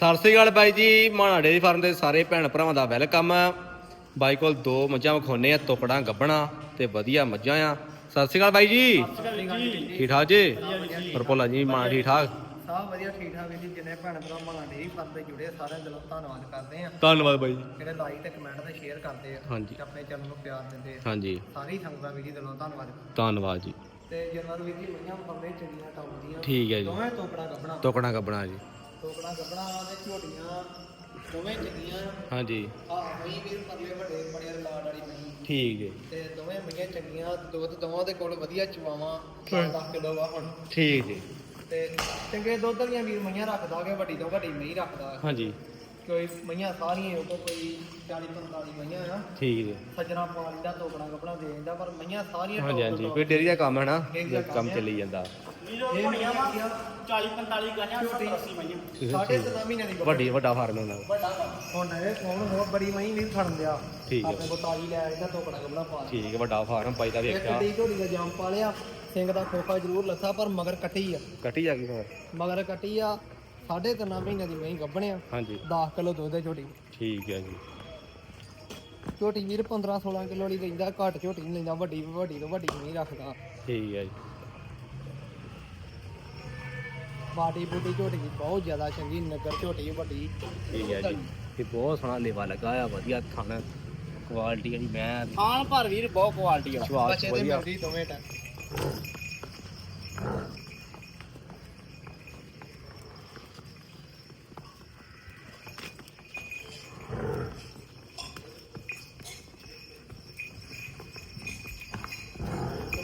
ਸਤਿ ਸ੍ਰੀ ਅਕਾਲ ਬਾਈ ਜੀ ਮਾਣਾ dairy farm ਦੇ ਸਾਰੇ ਭੈਣ ਭਰਾਵਾਂ ਦਾ ਵੈਲਕਮ। ਆ ਬਾਈ ਕੋਲ ਦੋ ਮੱਝਾਂ ਵਿਖਾਉਨੇ ਆ ਤੋਕੜਾਂ ਗੱਬਣਾ ਤੇ ਵਧੀਆ ਮੱਝਾਂ ਆ। ਸਤਿ ਸ੍ਰੀ ਅਕਾਲ ਬਾਈ ਜੀ? ਠੀਕ ਠਾਕ ਜੀ? ਪਰ ਭੋਲਾ ਜੀ ਮਾਂ ਠੀਕ ਠਾਕ ਸਭ ਵਧੀਆ ਠੀਕ ਠਾਕ ਜੀ ਜਿੰਨੇ ਭੈਣ ਭਰਾ ਮਾਣਾ ਡੇਰੀ ਫਾਰਮ ਤੇ ਜੁੜੇ ਸਾਰਿਆਂ ਦਿਲੋਂ ਧੰਨਵਾਦ ਕਰਦੇ ਆ। ਧੰਨਵਾਦ ਬਾਈ ਜੀ। ਜਿਹੜੇ ਲਾਈਕ ਤੇ ਕਮੈਂਟ ਤੇ ਸ਼ੇਅਰ ਕਰਦੇ ਆ ਹਾਂਜੀ। ਆਪਣੇ ਚੈਨਲ ਨੂੰ ਪਿਆਰ ਦਿੰਦੇ ਆ। ਹਾਂਜੀ। ਸਾਰੀ ਸੰਗਤਾਂ ਵੀ ਜੀ ਦਿਲੋਂ ਧੰਨਵਾਦ। ਧੰਨਵਾਦ ਜੀ। ਤੇ ਜਨਵਰ ਵੀ ਜੀ ਮਈਆਂ ਮੁਕਾਬਲੇ ਚੰਗੀਆਂ ਟੌਪ ਦੀਆਂ ਠੀਕ ਹੈ ਜੀ। ਦੋਵੇਂ ਤੋਕੜਾ ਗੱਬਣਾ ਤੋਕੜਾਂ ਗੱਬਣਾ ਜੀ। ਤੋਕੜਾ ਗੱਬਣਾ ਤੇ ਝੋਟੀਆਂ ਦੋਵੇਂ ਚੰਗੀਆਂ। ਹਾਂਜੀ। ਆ ਪਰਲੇ ਵੱਡੇ ਵਾਲੀ ਠੀਕ ਹੈ ਤੇ ਦੋਵੇਂ ਮਈਆਂ ਚੰਗੀਆਂ ਦੁੱਧ ਦੋਵਾਂ ਦੇ ਕੋਲ ਵਧੀਆ ਚਵਾਵਾਂ 10 ਕਿਲੋ ਵਾ ਹੁਣ। ਠੀਕ ਜੀ ਤੇ ਚੰਗੇ ਦੁੱਧ ਵਾਲੀਆਂ ਵੀਰ ਮਈਆਂ ਰੱਖਦਾ ਕਿ ਵੱਡੀ ਤੋਂ ਵੱਡੀ ਮਈ ਰੱਖਦਾ। ਹਾਂਜੀ। ਕੋਈ ਮਈਆਂ ਸਾਰੀਆਂ ਉਹ ਕੋਈ 40 45 ਮਈਆਂ ਆ। ਠੀਕ ਜੀ। ਸੱਜਣਾ ਪਾਣੀ ਦਾ ਤੋਕੜਾ ਕਪੜਾ ਦੇ ਦਿੰਦਾ ਪਰ ਮਈਆਂ ਸਾਰੀਆਂ ਹਾਂਜੀ top ਹਾਂਜੀ। ਤੋਂ ਕੋਈ ਡੇਰੀ ਦਾ ਕੰਮ ਹੈ ਨਾ ਡੇਅਰੀ ਦਾ ਕੰਮ ਕੰਮ ਹੈ। ਚੱਲੀ ਜਾਂਦਾ। ਇਹ ਮਈਆਂ ਵਾ 40 45 ਗਾਈਆਂ 70 80 ਮਈਆਂ। ਸਾਢੇ ਤਿੰਨ ਮਹੀਨੇ ਦੀ ਗੱਭਣ। ਵੱਡੀ। ਵੱਡਾ ਫਾਰਮ ਹੁੰਦਾ ਵੱਡਾ ਕੰਮ। ਹੁਣ ਇਹ ਕੌਣ ਹੋ ਬੜੀ ਮਈ ਨਹੀਂ ਫੜਨ ਦਿਆ। ਠੀਕ ਹੈ। ਆਪਣੇ ਕੋਲ ਤਾਜੀ ਲੈ ਆਇਦਾ ਤੋਕੜਾ ਕਪੜਾ ਪਾ ਠੀਕ ਹੈ ਵੱਡਾ ਫਾਰਮ ਪਾਈ ਦਾ ਇੱਕ ਵੇਖਿਆ ਡੀ ਝੋਲੀ ਦਾ ਜਾਮ ਪਾ ਲਿਆ ਸਿੰਘ ਦਾ ਖੋਖਾ ਜ਼ਰੂਰ ਲੱਥਾ ਪਰ ਮਗਰ ਕੱਟੀ ਆ। ਕੱਟੀ ਜਾ ਗਈ ਫਿਰ ਮਗਰ ਕੱਟੀ ਆ ਸਾਢੇ ਤਿੰਨ ਮਹੀਨੇ ਦੀ ਮਈ ਗੱਭਣਿਆ ਹਾਂਜੀ। 10 ਕਿਲੋ ਦੁੱਧ ਦੇ ਝੋਟੀ। ਠੀਕ ਹੈ ਜੀ। ਝੋਟੀ ਵੀਰ 15 16 ਕਿਲੋ ਦੀ ਲੈਂਦਾ ਘੱਟ ਝੋਟੀ ਨਹੀਂ ਲੈਂਦਾ ਵੱਡੀ ਵੱਡੀ ਤੋਂ ਵੱਡੀ ਨਹੀਂ ਰੱਖਦਾ। ਠੀਕ ਹੈ ਜੀ। ਬਾਡੀ ਬੂਡੀ ਝੋਟੀ ਦੀ ਬਹੁਤ ਜ਼ਿਆਦਾ ਚੰਗੀ ਨਗਰ ਝੋਟੀ ਵੱਡੀ। ਠੀਕ ਹੈ ਜੀ। ਇਹ ਬਹੁਤ ਸੋਹਣਾ ਲੇਵਾ ਲੱਗਾ ਆ ਵਧੀਆ ਥਣ ਕੁਆਲਿਟੀ ਵਾਲੀ ਮੈਂ ਥਾਂ ਪਰ ਵੀਰ ਬਹੁਤ ਕੁਆਲਿਟੀ ਵਾਲਾ ਸਵਾਦ ਬੱਚੇ ਤੇ ਵਧੀਆ। ਮਿਲਦੀ ਦੋਵੇਂ ਟਾਈਮ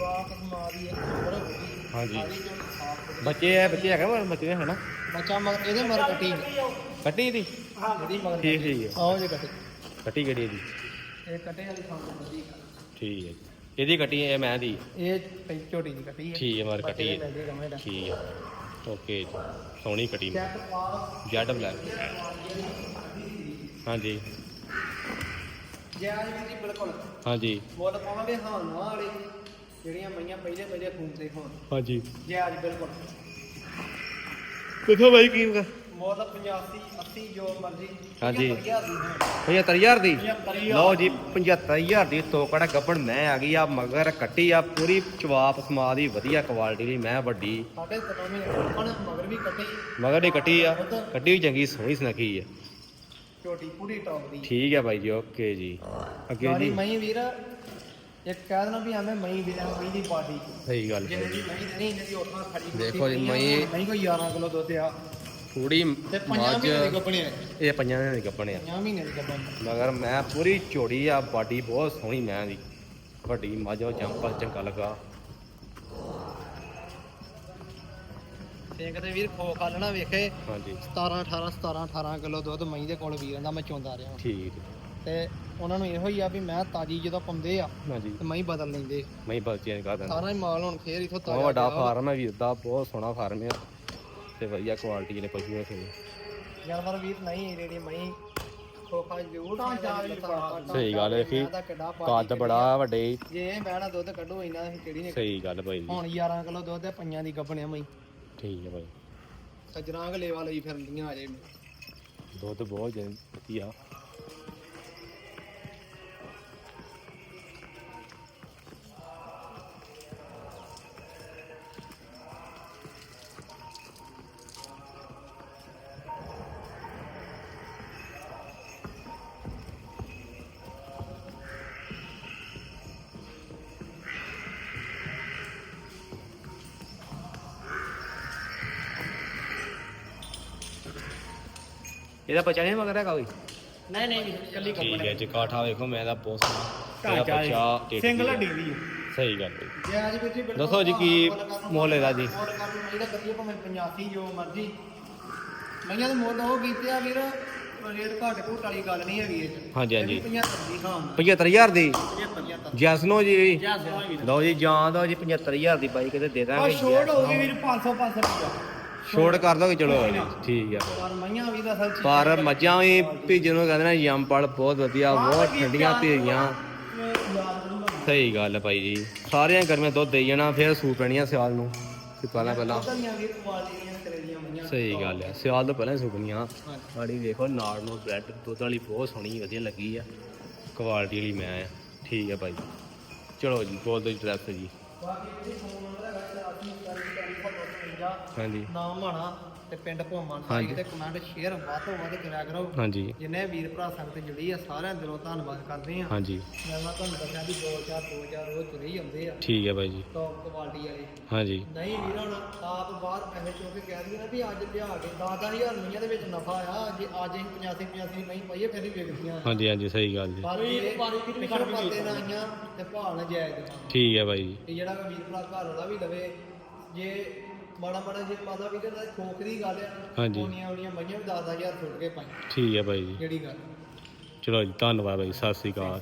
ਜਵਾਕ ਹੋ ਗਈ ਹਾਂਜੀ। ਸਾਰੀ ਬੱਚੇ ਹੈ ਬੱਚੇ ਹੈਗੇ ਮਰ ਬੱਚੇ ਹੈ ਨਾ ਬੱਚਾ ਮਗਰ ਇਹਦੇ ਮਗਰ ਕੱਟੀ। ਕੱਟੀ ਦੀ ਇਹਦੀ ਮਗਰ ਠੀਕ ਠੀਕ ਹੈ ਆਓ ਜੇ ਕੱਟੀ। ਕੱਟੀ ਕਿਹੜੀ ਇਹਦੀ? ਇਹ ਕੱਟੇ ਵਾਲੀ ਖਾਂ ਵਧੀਆ ਠੀਕ ਹੈ ਜੀ। ਇਹਦੀ ਕੱਟੀ ਇਹ ਮੈਂ ਦੀ। ਇਹ ਪਈ ਝੋਟੀ ਦੀ ਕੱਟੀ ਹੈ। ਠੀਕ ਹੈ ਮਰ ਕੱਟੀ ਹੈ। ਮਿਲਦੀ ਰਵੇਂ ਦਾ ਠੀਕ ਹੈ। ਓਕੇ ਜੀ। ਸੋਹਣੀ ਕੱਟੀ ਚੈੱਕ ਪਾਸ ਜੈਡ ਬਲੈਕ ਹਾਂਜੀ। ਜੈਜ ਵੀ ਜੀ ਬਿਲਕੁਲ। ਹਾਂਜੀ। ਮੁੱਲ ਪਾਵਾਂਗੇ ਹਾਂ ਨਾ ਵਾਲੇ। ਜਿਹੜੀਆਂ ਮਈਆਂ ਪਹਿਲੇ ਪਹਿਲੇ ਖੂਨ ਤੇ ਹੋਣ। ਹਾਂਜੀ। ਜੈਜ ਬਿਲਕੁਲ ਕਿੱਥੋਂ ਬਾਈ ਕੀ ਮੁੱਲ 85 80 ਜੋ ਮਰਜ਼ੀ। ਹਾਂਜੀ। 75000 ਦੀ। 75000 ਦੀ? ਲਓ ਜੀ 75000 ਦੀ ਤੋਕੜਾ ਗੱਬਣ ਮੈਂ ਆ ਗਈ ਆ ਮਗਰ ਕੱਟੀ ਆ ਪੂਰੀ ਚਵਾਪ ਸਮਾ ਦੀ ਵਧੀਆ ਕੁਆਲਿਟੀ ਦੀ ਮੈਂ ਵੱਡੀ। ਸਾਡੇ ਤਨੋਂ ਮਹੀਨੇ ਹੁਣ ਮਗਰ ਵੀ ਕੱਟੀ। ਮਗਰ ਦੀ ਕੱਟੀ ਆ। ਕੱਟੀ ਵੀ ਚੰਗੀ ਸੋਹਣੀ ਸੁਨੱਖੀ ਆ। ਝੋਟੀ ਪੂਰੀ ਟੌਪ ਦੀ। ਠੀਕ ਹੈ ਬਾਈ ਜੀ ਓਕੇ ਜੀ। ਅੱਗੇ ਸਾਰੀ ਜੀ। ਮਈ ਵੀਰ ਇੱਕ ਕਹਿ ਦੇਣਾ ਵੀ ਐਵੇਂ ਮਈ ਵੀਰ ਮਈ ਦੀ ਬਾਡੀ ਸਹੀ ਗੱਲ। ਜਿਹਨੇ ਦੀ ਮਈ ਨਹੀਂ ਜਿਹਦੀ ਉਠਾਂ ਖੜੀ ਦੇਖੋ ਜੀ, ਮਹੀਂ- ਮਈ ਕੋਈ 11 ਕਿਲੋ ਦੁੱਧ ਆ। ਥੋੜੀ ਤੇ ਪੰਜਾਂ ਮੱਝ ਮਹੀਨੇ ਦੀ ਗੱਭਣੀ ਹੈ ਇਹ ਪੰਜਾਂ ਦੇ ਕੱਪਣੇ ਆ। 5 ਮਹੀਨੇ ਦੀ ਗੱਭਣ ਮਗਰ ਮੈਂ ਪੂਰੀ ਝੋੜੀ ਆ ਬਾਡੀ ਬਹੁਤ ਸੋਹਣੀ ਮੈਂ ਦੀ ਵੱਡੀ ਮੱਝ ਉਹ ਜੰਪਲ ਚੰਗਾ ਲੱਗਾ। ਤੇ ਵੀਰ ਖੋ ਖਾਲਣਾ ਵੇਖੇ। ਹਾਂਜੀ। 17 18 17 18 ਕਿਲੋ ਦੁੱਧ ਮਹੀਂ ਦੇ ਕੋਲ ਵੀਰਾਂ ਦਾ ਮੈਂ ਚੋਂਦਾ ਰਿਹਾ। ਠੀਕ। ਤੇ ਉਹਨਾਂ ਨੂੰ ਇਹੋ ਹੀ ਆ ਵੀ ਮੈਂ ਤਾਜੀ ਜਦੋਂ ਪਾਉਂਦੇ ਆ ਹਾਂਜੀ। ਤੇ ਮਹੀਂ ਬਦਲ ਲੈਂਦੇ। ਮੈਂ ਬਲ ਚੇਂਜ ਕਰ ਦਿੰਦਾ। ਸਾਰਾ ਹੀ ਮਾਲ ਹੁਣ ਫੇਰ ਇਥੋਂ ਬਹੁਤ ਤਾਜ਼ਾ ਵੱਡਾ। ਫਾਰਮ ਹੈ ਵੀਰ ਦਾ ਬਹੁਤ ਸੋਹਣਾ ਫਾਰਮ ਹੈ ਤੇ ਵਧੀਆ ਕੁਆਲਿਟੀ ਦੇ ਪਸ਼ੂ ਰੱਖੇ ਨੇ। ਜਾਨਵਰ ਵੀਰ ਨਹੀਂ ਜਿਹੜੀ ਮਹੀਂ ਖੋਖਾ ਜ਼ਰੂਰ ਤਾਂ ਜਾ ਵੀਰ ਸਹੀ ਗੱਲ ਹੈ ਕਿ ਕੱਦ ਬੜਾ ਵੱਡੇ। ਜੇ ਇਹ ਬਹਿਣਾ ਦੁੱਧ ਕੱਢੋ ਇਹਨਾਂ ਦੀ ਕਿਹੜੀ ਨੇ ਸਹੀ ਗੱਲ ਭਾਈ ਜੀ। ਹੁਣ 11 ਕਿਲੋ ਦੁੱਧ ਤੇ ਪੰਜਾਂ ਦੀ ਗੱਭਣਿਆ ਮਈ ਠੀਕ ਹੈ ਭਾਈ ਸੱਜਣਾ ਗਲੇਵਾ ਲਈ ਫਿਰਦੀਆਂ ਅਜੇ ਦੁੱਧ ਬਹੁਤ ਜ਼ਿਆਦਾ ਵਧੀਆ। ਇਹਦਾ ਬੱਚਾ ਨਹੀਂ ਮਗਰ ਹੈਗਾ ਕੋਈ? ਨਹੀਂ ਨਹੀਂ ਕੱਲੀ ਠੀਕ ਹੈ ਜੀ ਕਾਠਾ ਵੇਖੋ ਮੈਂ ਦਾ ਬਹੁਤ ਸੋਹਣਾ ਇਹਦਾ ਬੱਚਾ ਸਿੰਗਲ। ਹੱਡੀ ਦੀ ਹੈ। ਸਹੀ ਗੱਲ ਹੈ। ਜੇ ਅੱਜ ਦੱਸੋ ਜੀ ਕੀ ਮੁੱਲ ਇਹਦਾ ਜੀ? ਮੁੱਲ ਕਰ ਲਓ ਇਹਦਾ ਕਰੀਏ ਭਾਵੇਂ 85 ਜੋ ਮਰਜ਼ੀ। ਮਈਆਂ ਦੇ ਮੁੱਲ ਉਹ ਕੀਤੇ ਆ ਵੀਰ ਰੇਟ ਘੱਟ ਘੁੱਟ ਵਾਲੀ ਗੱਲ ਨਹੀਂ ਹੈਗੀ ਇਹ 'ਚ। ਹਾਂਜੀ, ਹਾਂਜੀ। ਇਹ ਵੀ 75 ਦੀ ਹਾਂ 75000 ਦੀ? 75 ਜੈਸਨੋ ਜੀ। ਜਾ ਸੋਹਣਾ ਵੀਰ। ਲਓ ਜੀ ਜਾਂ ਦੋ ਜੀ 75000 ਦੀ ਬਾਈਕ ਤੇ ਦੇ ਆ ਦਾਂਗੇ ਛੋੜ ਹੋ ਗਈ ਵੀਰ 500 500 ਰੁਪਇਆ ਛੋੜ ਕਰ ਦੋਗੇ ਚਲੋ। ਜੀ ਠੀਕ ਹੈ ਪਰ ਮਈਆਂ ਵੀ ਦਾ ਅਸਲ ਚ ਪਰ ਮੱਝਾਂ ਵੀ ਭੇਜਣ ਨੂੰ ਕਹਿੰਦੇ ਨੇ ਯੰਪਲ ਬਹੁਤ ਵਧੀਆ ਬਹੁਤ ਠੰਡੀਆਂ ਤੇਰੀਆਂ ਸਹੀ ਗੱਲ ਹੈ ਭਾਈ ਜੀ। ਸਾਰੀਆਂ ਗਰਮੀਆਂ ਦੁੱਧ ਦੇਈ ਜਾਣਾ ਫਿਰ ਸੂ ਪੈਣੀਆਂ ਸਿਆਲ ਨੂੰ। ਤੇ ਪਹਿਲਾਂ ਪਹਿਲਾਂ। ਸਹੀ ਗੱਲ ਆ ਸਿਆਲ ਤੋਂ ਪਹਿਲਾਂ ਹੀ ਸੁੱਕਣੀਆਂ। ਆੜੀ ਵੇਖੋ ਨਾਲ ਨੂੰ ਬ੍ਰੈਡ ਦੁੱਧ ਵਾਲੀ ਬਹੁਤ ਸੋਹਣੀ ਵਧੀਆ ਲੱਗੀ ਆ। ਕੁਆਲਿਟੀ ਵਾਲੀ ਮੈਂ ਆ। ਠੀਕ ਆ ਭਾਈ। ਚਲੋ ਜੀ ਬੋਲ ਦੋ ਡਰੈਸ ਜੀ। ਬਾਕੀ ਇਹਦੀ ਫੋਨ ਨੰਬਰ ਹੈਗਾ 84 ਹਾਂਜੀ। ਨਾਮ ਮਾਣਾ ਤੇ ਪਿੰਡ ਭੋਮਾ ਹਾਂਜੀ। ਲਾਈਕ ਤੇ ਕਮੈਂਟ ਸ਼ੇਅਰ ਵੱਧ ਤੋਂ ਵੱਧ ਕਰਿਆ ਕਰੋ। ਹਾਂਜੀ। ਜਿੰਨੇ ਵੀਰ ਭਰਾ ਸੰਗਤ ਜੁੜੀ ਆ ਸਾਰਿਆਂ ਦਿਲੋਂ ਧੰਨਵਾਦ ਕਰਦੇ ਆ। ਹਾਂਜੀ। ਮੈਂ ਨਾ ਤੁਹਾਨੂੰ ਦੱਸਿਆ ਵੀ 2000 2000 ਰੋਜ਼ ਤੁਰੇ ਹੀ ਆਉਂਦੇ ਆ। ਠੀਕ ਹੈ ਭਾਈ ਜੀ। ਟੌਪ ਕੁਆਲਿਟੀ ਵਾਲੇ। ਹਾਂਜੀ। ਨਹੀਂ ਵੀਰ ਹੁਣ ਆਪ ਬਾਹਰ ਪੈਸੇ ਚੋ ਕੇ ਕਹਿ ਦਈਏ ਨਾ ਵੀ ਅੱਜ ਲਿਆ ਕੇ 10000 ਮਈਆਂ ਦੇ ਵਿੱਚ ਨਫਾ ਆ ਜੇ ਅੱਜ ਅਸੀਂ 85 85 ਨਹੀਂ ਪਾਈਏ ਫਿਰ ਹੀ ਵਿਕਦੀਆਂ। ਹਾਂਜੀ ਹਾਂਜੀ ਸਹੀ ਗੱਲ ਜੀ। ਪਰ ਕੋਈ ਇਹ ਵਪਾਰੀ ਵੀ ਪਿੱਛੋਂ ਘਰ ਵੀ ਪਰਦੇ ਨਾ ਆਈਆਂ ਤੇ ਭਾਅ ਨਾ ਜਾਇਜ਼ ਦੇਵਾਂ ਠੀਕ ਹੈ ਭਾਈ ਜੀ। ਤੇ ਜਿਹੜਾ ਕੋਈ ਵੀਰ ਭਰਾ ਘਰ ਵਾਲਾ ਵੀ ਲਵੇ ਜੇ ਮਾੜਾ ਮਾੜਾ ਜੇ ਮਾਦਾ ਵੀ ਕਹਿੰਦਾ ਖੋਖ ਦੀ ਗੱਲ ਆ ਹਾਂਜੀ। ਉਹਨੀਆਂ ਉਹਨੀਆਂ ਮਈਆਂ ਵੀ 10000 ਸੁੱਟ ਕੇ ਪਾਈ ਠੀਕ ਹੈ ਭਾਈ ਜੀ। ਜਿਹੜੀ ਗੱਲ। ਚਲੋ ਜੀ ਧੰਨਵਾਦ ਭਾਈ ਸਤਿ ਸ੍ਰੀ ਅਕਾਲ।